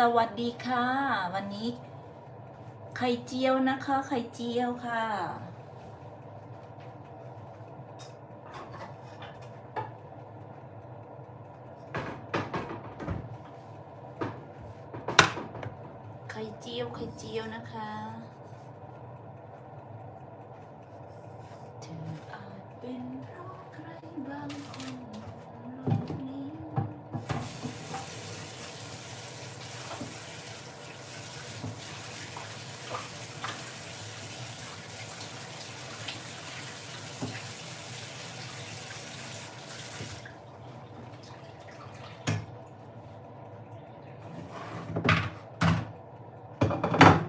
สวัสดีค่ะ วันนี้ ไข่เจียวนะคะ ไข่เจียวค่ะ ไข่เจียว ไข่เจียวนะคะเธออาจเป็นเพราะใครบางคนบนโลกนี้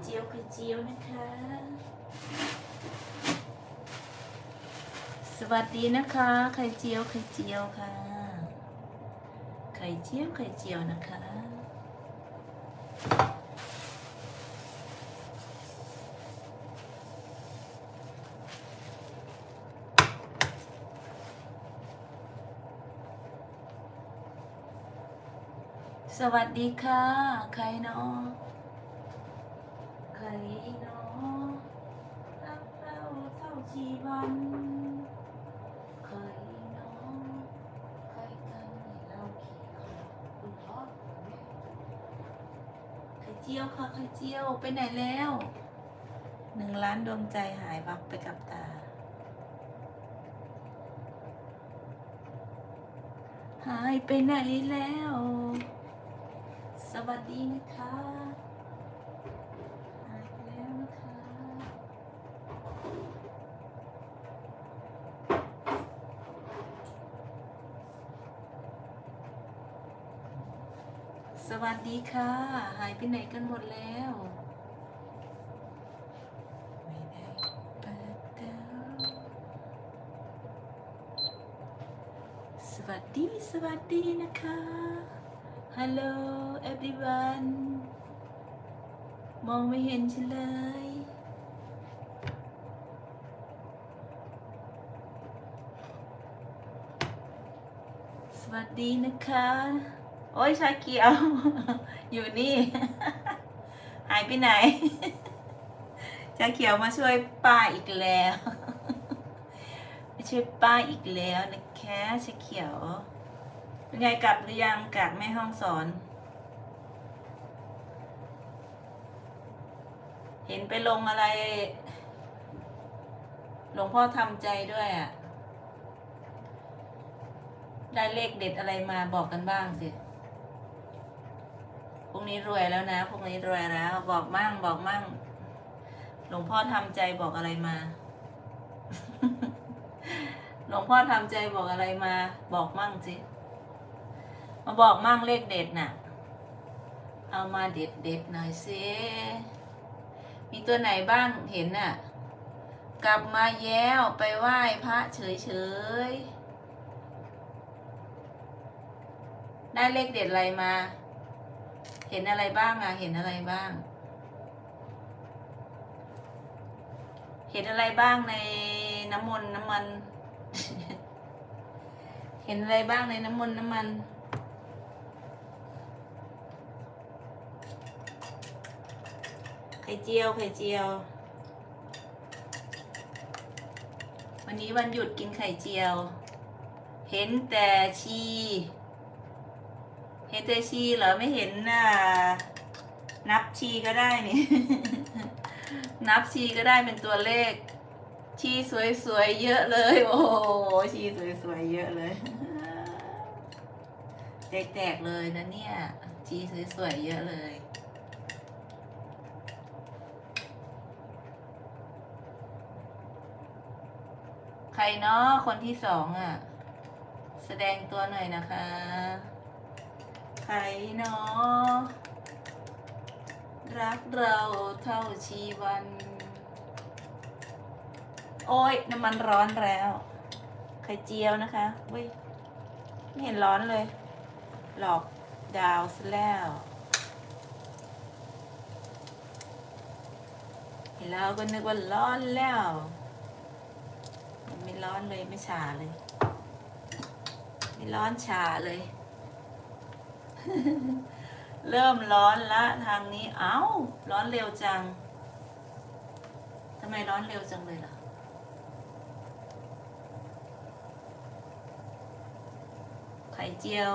เจียวไข่เจียวนะคะ ส วัสดีนะคะ ไข่เจียว ไข่เจียวค่ะ ไข่เจียว ไข่เจียวนะคะ สวัสดีค่ะ ใครเนาะใครเนาะรักเราเท่าชีวัน ใครเนาะใครกันให้เราขี่คอคุณพ่อคุณแม่ไข่ เจียวค่ะไข่เจียวไปไหนแล้วหนึ่งล้านดวงใจหายวับไปกับตา หายไปไหนแล้ว สวัสดีนะคะ หายไปแล้วนะคะ ส วัสดีค่ะ หายไปไหนกันหมดแล้วเปิดเตาสวัสดี สวัสดีนะคะ Hello everyone มองไม่เห็นฉันเลย สวัสดีนะคะ โอ้ยชาเขียว อยู่นี่ หายไปไหน ชาเขียวมาช่วยป้าอีกแล้วมาช่วยป้าอีกแล้วนะคะชาเขียวเป็นไงกลับหรือยังกลับแม่ห้องสอน เห็นไปลงอะไร หลวงพ่อทำใจด้วยอะ่ะได้เลขเด็ดอะไรมาบอกกันบ้างสิ พรุ่งนี้รวยแล้วนะพรุ่งนี้รวยแล้ว บอกมั่งบอกมั่ง หลวงพ่อทำใจบอกอะไรมา หลวงพ่อทำใจบอกอะไรมา บอกมั่งสิ มาบอกมั่งเลขเด็ดน่ะ เอามาเด็ดเด็ดหน่อยสิ มีตัวไหนบ้างเห็นน่ะ กลับมาแย้วไปไหว้พระเฉยเฉยๆได้เลขเด็ดอะไรมา เห็นอะไรบ้างอะเห็นอะไรบ้าง เห็นอะไรบ้างในน้ำมนต์น้ำมัน เห็นอะไรบ้างในน้ำมนต์น้ำมันไข่เจียวไข่เจียว วันนี้วันหยุดกินไข่เจียว เห็นแต่ชี เห็นแต่ชีเหรอไม่เห็นน่ะนับชีก็ได้นี่ นับชีก็ได้เป็นตัวเลข ชีสวยๆเยอะเลย โอ้โหชีสวยๆเยอะเลยแตกๆเลยนะเนี่ย ชีสวยๆเยอะเลยใครเนาะคนที่สองอะ แสดงตัวหน่อยนะคะ ใครเนาะรักเราเท่าชีวัน โอ้ยน้ำมันร้อนแล้ว ไข่เจียวนะคะเว้ยไม่เห็นร้อนเลย หลอกดาวซะแล้ว เห็นแล้วก็นึกว่าร้อนแล้ว ไม่ร้อนเลยไม่ชาเลย ไม่ร้อนชาเลย เริ่มร้อนละทางนี้ เอ้า ร้อนเร็วจัง ทำไมร้อนเร็วจังเลยล่ะ ไข่เจียว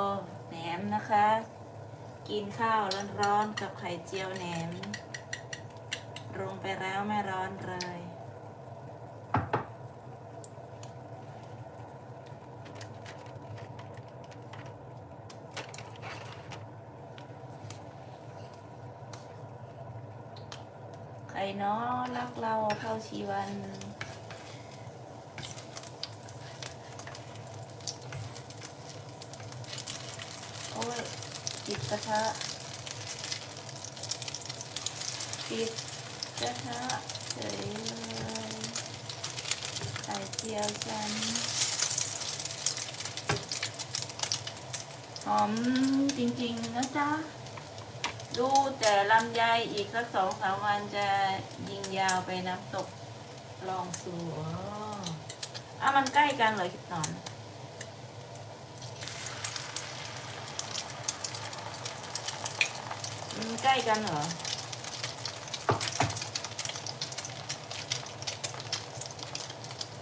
แหนมนะคะ กินข้าวร้อนๆกับไข่เจียวแหนมลงไปแล้วไม่ร้อนเลย เนาะรักเราเข้าชีวัน โอ้ยปิดกระทะปิดกระทะเฉยเลยไข่เจียวฉันหอมจริง ๆ นะจ๊ะ ดูแต่ลำไยอีกสักสองสามวันจะยิงยาวไปน้ำตกลองสูอ๋ออะมันใกล้กันเหรอคิดหนอนมันใกล้กันเหรอ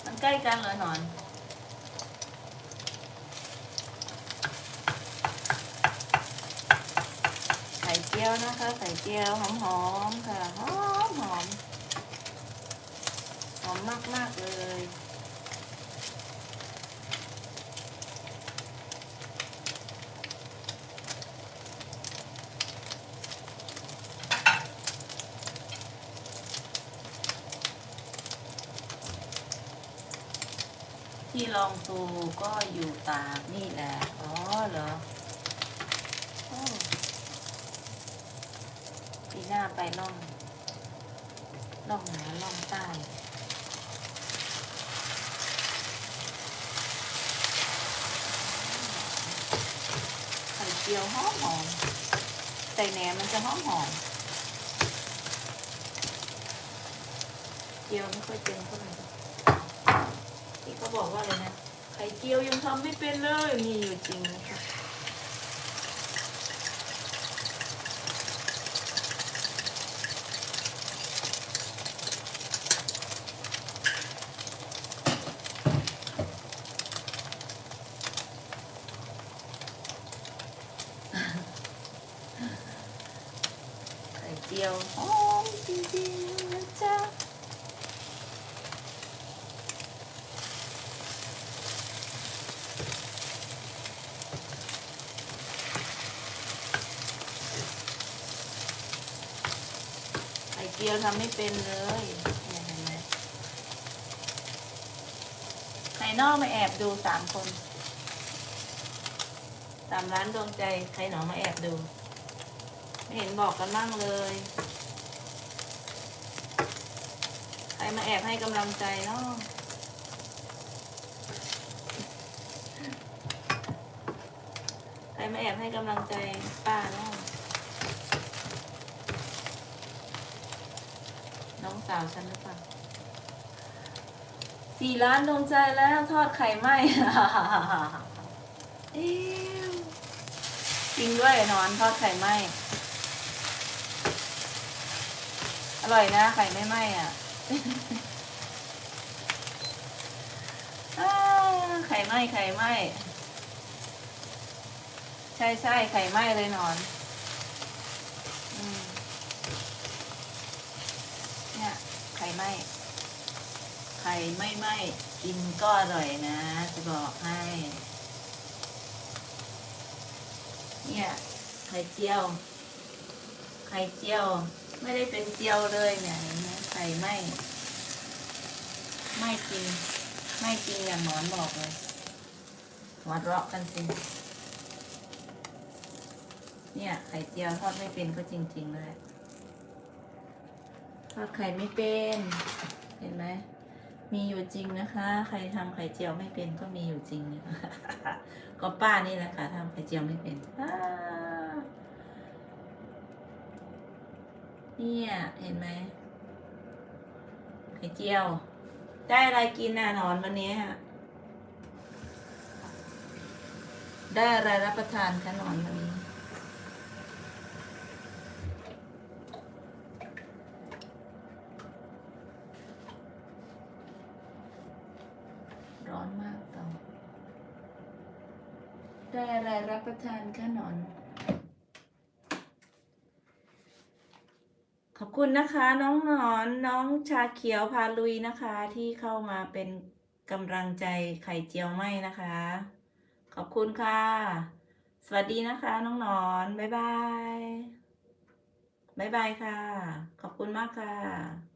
มันใกล้กันเหรอหนอน ไข่เจียวนะคะ ไข่เจียวหอมๆค่ะ หอมหอมหอมมากมากๆเลยที่ลองซูก็อยู่ตากนี่แหละ อ๋อเหรอ ปีหน้าไปล่องล่องเหนือล่องใต้ไข่เจียวหอมหอมใส่แหนมมันจะหอมหอมเจียวไม่ค่อยเป็นเท่าไหร่ที่เขาบอกว่าอะไรนะไข่เจียวยังทำไม่เป็นเลยมีอยู่จริงนะคะ ไข่เจียวหอมจริงๆนะจ๊ะไข่เจียวทำไม่เป็นเลยเนี่ยเห็นไหมไข่นอกมาแอบดูสามคน ตามร้านดวงใจใครหนอมาแอบดู ไม่เห็นบอกกันบ้างเลย ใครมาแอบให้กำลังใจเนาะใครมาแอบให้กำลังใจป้าเนาะน้องสาวฉันหรือเปล่าสี่ล้านดวงใจแล้วทอดไข่ไหมเอวจริงด้วยนอนทอดไข่ไหม อ ร่อยนะไข่ไม่ไหม้อะไข่ไหม้ไข่ไหม้ใช่ใช่ไข่ไหม้เลยนอนเนี่ยไข่ไหม้ไข่ไม่ไหม้กินก็อร่อยนะ จะบอกให้ เนี่ยไข่เจียว ไข่เจียว ไม่ได้เป็นเจียวเลยเนี่ยเห็นไหมไข่ไหม้ไหม้จริงไหม้จริงอย่างหมอนบอกเลยหัวเราะกันสิเนี่ยไข่เจียวทอดไม่เป็นก็จริงๆเลยทอดไข่ไม่เป็น เห็นไหมมีอยู่จริงนะคะ ใครทำไข่เจียวไม่เป็นก็มีอยู่จริงนะคะก็ป้านี่แหละค่ะทำไข่เจียวไม่เป็น เนี่ย เห็นไหมไข่เจียว ได้อะไรกินน่ะนอนวันนี้ได้อะไรรับประทานคะนอนวันนี้ ร้อนมากต่อได้อะไรรับประทานคะนอน ขอบคุณนะคะน้องหนอนน้องชาเขียวพาลุยนะคะ ที่เข้ามาเป็นกำลังใจไข่เจียวไหมนะคะ ขอบคุณค่ะ สวัสดีนะคะ น้องหนอนบ๊ายบายบ๊ายบายค่ะ ขอบคุณมากค่ะ